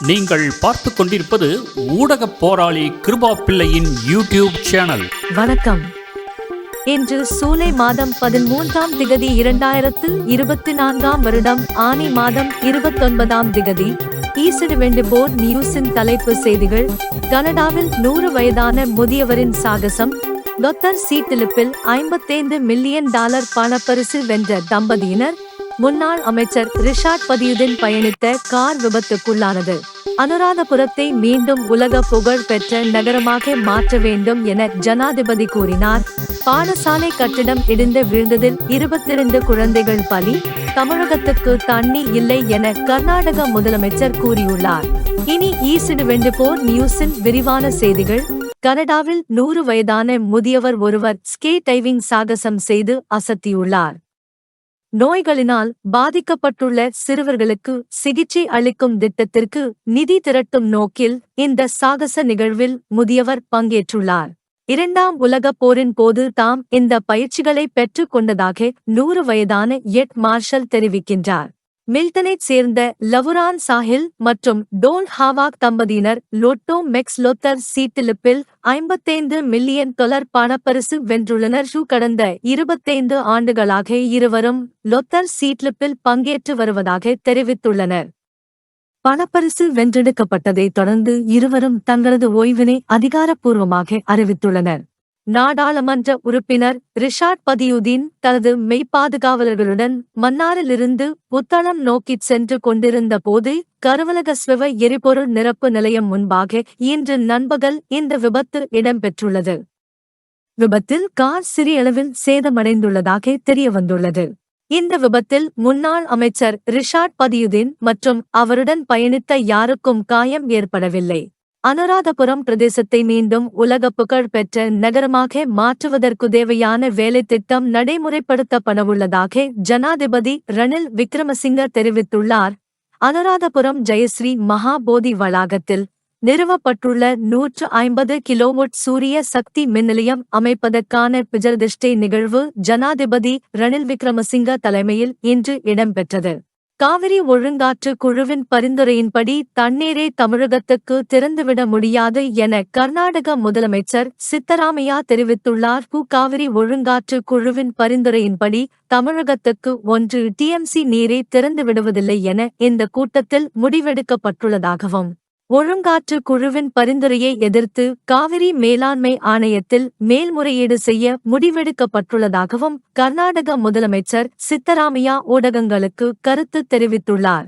நீங்கள் பார்த்து கொண்டிருப்பது ஊடக போராளி கிருபா பிள்ளையின் யூடியூப் சேனல். வணக்கம். இன்று சூலை மாதம் பதிமூன்றாம் திகதி இரண்டாயிரத்து இருபத்தி நான்காம் வருடம் ஆனி மாதம் இருபத்தொன்பதாம் திகதி ஈஸ்ட் வெண்டிபோர் நியூஸின் தலைப்பு செய்திகள் கனடாவில் நூறு வயதான முதியவரின் சாகசம் டொத்தர் சீட்டிலிப்பில் ஐம்பத்தைந்து மில்லியன் டாலர் பணப்பரிசு வென்ற தம்பதியினர் முன்னாள் அமைச்சர் ரிஷாட் பதியுதீன் பயணித்த கார் விபத்துக்குள்ளானது. அனுராதபுரத்தை மீண்டும் உலக புகழ் பெற்ற நகரமாக மாற்ற வேண்டும் என ஜனாதிபதி கூறினார். பாடசாலை கட்டிடம் இடிந்து விழுந்ததில் இருபத்திரண்டு குழந்தைகள் பலி தமிழகத்துக்கு தண்ணி இல்லை என கர்நாடக முதலமைச்சர் கூறியுள்ளார். இனி ஈஸ்ட் வெண்டிபோர் நியூஸின் விரிவான செய்திகள். கனடாவில் நூறு வயதான முதியவர் ஒருவர் ஸ்கே டைவிங் சாகசம் செய்து அசத்தியுள்ளார். நோய்களினால் பாதிக்கப்பட்டுள்ள சிறுவர்களுக்கு சிகிச்சை அளிக்கும் திட்டத்திற்கு நிதி திரட்டும் நோக்கில் இந்த சாகச நிகழ்வில் முதியவர் பங்கேற்றுள்ளார். இரண்டாம் உலகப் போரின் போது தாம் இந்த பயிற்சிகளை பெற்றுக் கொண்டதாக நூறு வயதான எட் மார்ஷல் தெரிவிக்கின்றார். மில்டனைச் சேர்ந்த லவுரான் சாஹில் மற்றும் டோன் ஹாவாக் தம்பதியினர் லொட்டோ மெக்ஸ் லொத்தர் சீட்டிலிப்பில் ஐம்பத்தைந்து மில்லியன் டொலர் பணப்பரிசு வென்றுள்ளனர். ஷூ கடந்த இருபத்தைந்து ஆண்டுகளாக இருவரும் லொத்தர் சீட்லிப்பில் பங்கேற்று வருவதாக தெரிவித்துள்ளனர். பணப்பரிசு வென்றெடுக்கப்பட்டதைத் தொடர்ந்து இருவரும் தங்களது ஓய்வினை அதிகாரப்பூர்வமாக அறிவித்துள்ளனர். நாடாளுமன்ற உறுப்பினர் ரிஷாட் பதியுதீன் தனது மெய்ப்பாதுகாவலர்களுடன் மன்னாரிலிருந்து புத்தளம் நோக்கிச் சென்று கொண்டிருந்த போது கருவலக ஸ்விவ எரிபொருள் நிரப்பு நிலையம் முன்பாக இன்று நண்பகல் இந்த விபத்து இடம்பெற்றுள்ளது. விபத்தில் கார் சிறியளவில் சேதமடைந்துள்ளதாக தெரியவந்துள்ளது. இந்த விபத்தில் முன்னாள் அமைச்சர் ரிஷாட் பதியுதீன் மற்றும் அவருடன் பயணித்த யாருக்கும் காயம் ஏற்படவில்லை. அனுராதபுரம் பிரதேசத்தை மீண்டும் உலக புகழ் பெற்ற நகரமாக மாற்றுவதற்கு தேவையான வேலைத்திட்டம் நடைமுறைப்படுத்தப்படவுள்ளதாக ஜனாதிபதி ரணில் விக்ரமசிங்க தெரிவித்துள்ளார். அனுராதபுரம் ஜெயஸ்ரீ மகாபோதி வளாகத்தில் நிறுவப்பட்டுள்ள நூற்று ஐம்பது கிலோவோட் சூரிய சக்தி மின்நிலையம் அமைப்பதற்கான பிஜர்திஷ்டை நிகழ்வு ஜனாதிபதி ரணில் விக்ரமசிங்க தலைமையில் இன்று இடம்பெற்றது. காவிரி ஒழுங்காற்று குழுவின் பரிந்துரையின்படி தண்ணீரை தமிழகத்துக்கு திறந்துவிட முடியாது என கர்நாடக முதலமைச்சர் சித்தராமையா தெரிவித்துள்ளார். கு காவிரி ஒழுங்காற்று குழுவின் பரிந்துரையின்படி தமிழகத்துக்கு ஒன்று டிஎம்சி நீரை திறந்துவிடுவதில்லை என இந்த கூட்டத்தில் முடிவெடுக்கப்பட்டுள்ளதாகவும் ஒழுங்காற்று குழுவின் பரிந்துரையை எதிர்த்து காவிரி மேலாண்மை ஆணையத்தில் மேல்முறையீடு செய்ய முடிவெடுக்கப்பட்டுள்ளதாகவும் கர்நாடக முதலமைச்சர் சித்தராமையா ஊடகங்களுக்கு கருத்து தெரிவித்துள்ளார்.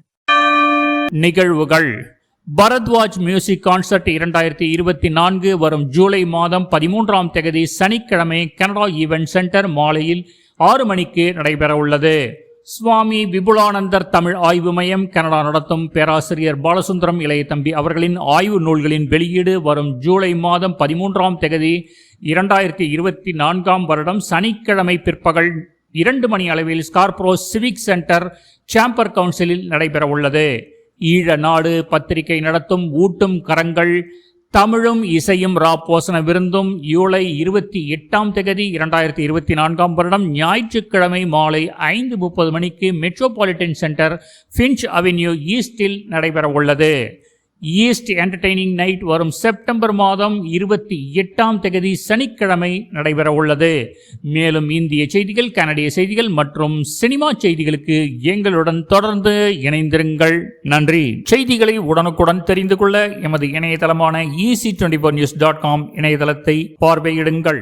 நிகழ்வுகள். பரத்வாஜ் மியூசிக் கான்சர்ட் இரண்டாயிரத்தி இருபத்தி நான்கு வரும் ஜூலை மாதம் பதிமூன்றாம் தேதி சனிக்கிழமை கனடா ஈவென்ட் சென்டர் மாலையில் ஆறு மணிக்கு நடைபெறவுள்ளது. சுவாமி விபுலானந்தர் தமிழ் ஆய்வு மையம் கனடா நடத்தும் பேராசிரியர் பாலசுந்தரம் இளையதம்பி அவர்களின் ஆய்வு நூல்களின் வெளியீடு வரும் ஜூலை மாதம் பதிமூன்றாம் தேதி இரண்டாயிரத்தி இருபத்தி நான்காம் வருடம் சனிக்கிழமை பிற்பகல் இரண்டு மணி அளவில் ஸ்கார்ப்ரோ சிவிக் சென்டர் சாம்பர் கவுன்சிலில் நடைபெறவுள்ளது. ஈழ நாடு பத்திரிகை நடத்தும் ஊட்டும் கரங்கள் தமிழும் இசையும் ரா போசன விருந்தும் ஜூலை இருபத்தி எட்டாம் தேதி இரண்டாயிரத்தி இருபத்தி நான்காம் வருடம் ஞாயிற்றுக்கிழமை மாலை ஐந்து முப்பது மணிக்கு மெட்ரோபாலிட்டன் சென்டர் ஃபின்ச் அவென்யூ ஈஸ்டில் நடைபெறவுள்ளது. ஈஸ்ட் என்டர்டெய்னிங் நைட் வரும் செப்டம்பர் மாதம் இருபத்தி எட்டாம் தேதி சனிக்கிழமை நடைபெறவுள்ளது மேலும் இந்திய செய்திகள் கனடிய செய்திகள் மற்றும் சினிமா செய்திகளுக்கு எங்களுடன் தொடர்ந்து இணைந்திருங்கள். நன்றி. செய்திகளை உடனுக்குடன் தெரிந்து கொள்ள எமது இணையதளமான EC twenty four news dot com இணையதளத்தை பார்வையிடுங்கள்.